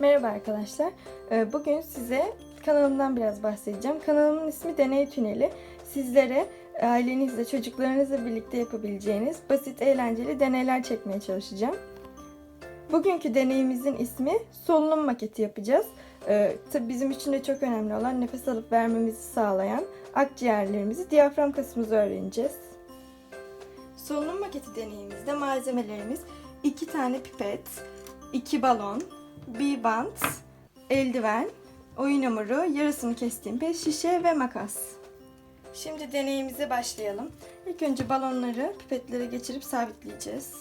Merhaba arkadaşlar. Ee, Bugün size kanalımdan biraz bahsedeceğim. Kanalımın ismi Deney Tüneli. Sizlere ailenizle, çocuklarınızla birlikte yapabileceğiniz basit, eğlenceli deneyler çekmeye çalışacağım. Bugünkü deneyimizin ismi solunum maketi yapacağız. Ee, tabii bizim için de çok önemli olan nefes alıp vermemizi sağlayan akciğerlerimizi, diyafram kasımızı öğreneceğiz. Solunum maketi deneyimizde malzemelerimiz 2 tane pipet, 2 balon, bir bant, eldiven, oyun hamuru, yarısını kestiğim pet şişe ve makas. Şimdi deneyimize başlayalım. İlk önce balonları pipetlere geçirip sabitleyeceğiz.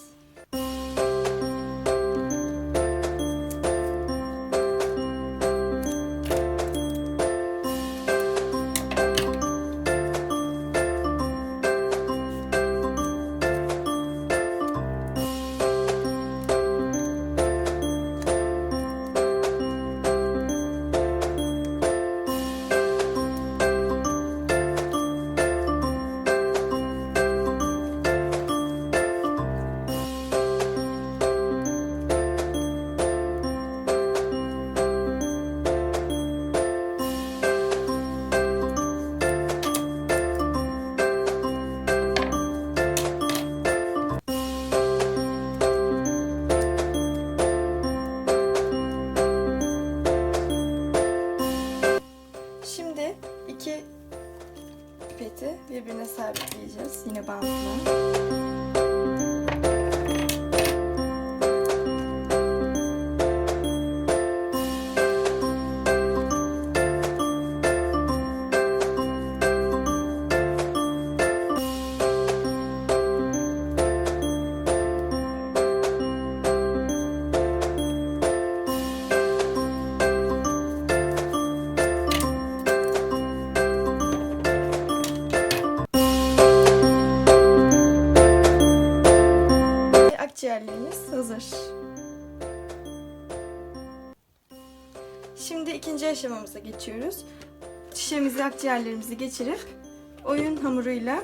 Birbirine sabitleyeceğiz yine bantla. Şimdi ikinci aşamamıza geçiyoruz. Şişemizi akciğerlerimizi geçirip oyun hamuruyla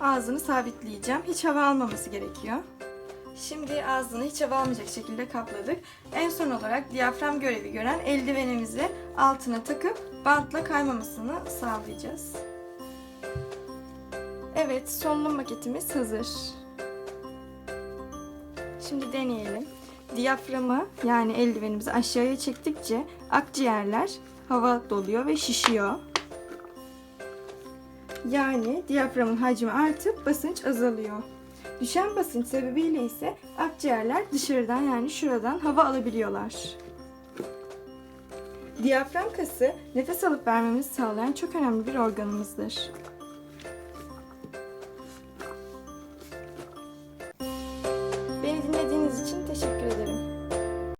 ağzını sabitleyeceğim. Hiç hava almaması gerekiyor. Şimdi ağzını hiç hava almayacak şekilde kapladık. En son olarak diyafram görevi gören eldivenimizi altına takıp bantla kaymamasını sağlayacağız. Evet, solunum maketimiz hazır. Şimdi deneyelim. Diyaframı yani eldivenimizi aşağıya çektikçe akciğerler hava doluyor ve şişiyor. Yani diyaframın hacmi artıp basınç azalıyor. Düşen basınç sebebiyle ise akciğerler dışarıdan yani şuradan hava alabiliyorlar. Diyafram kası nefes alıp vermemizi sağlayan çok önemli bir organımızdır.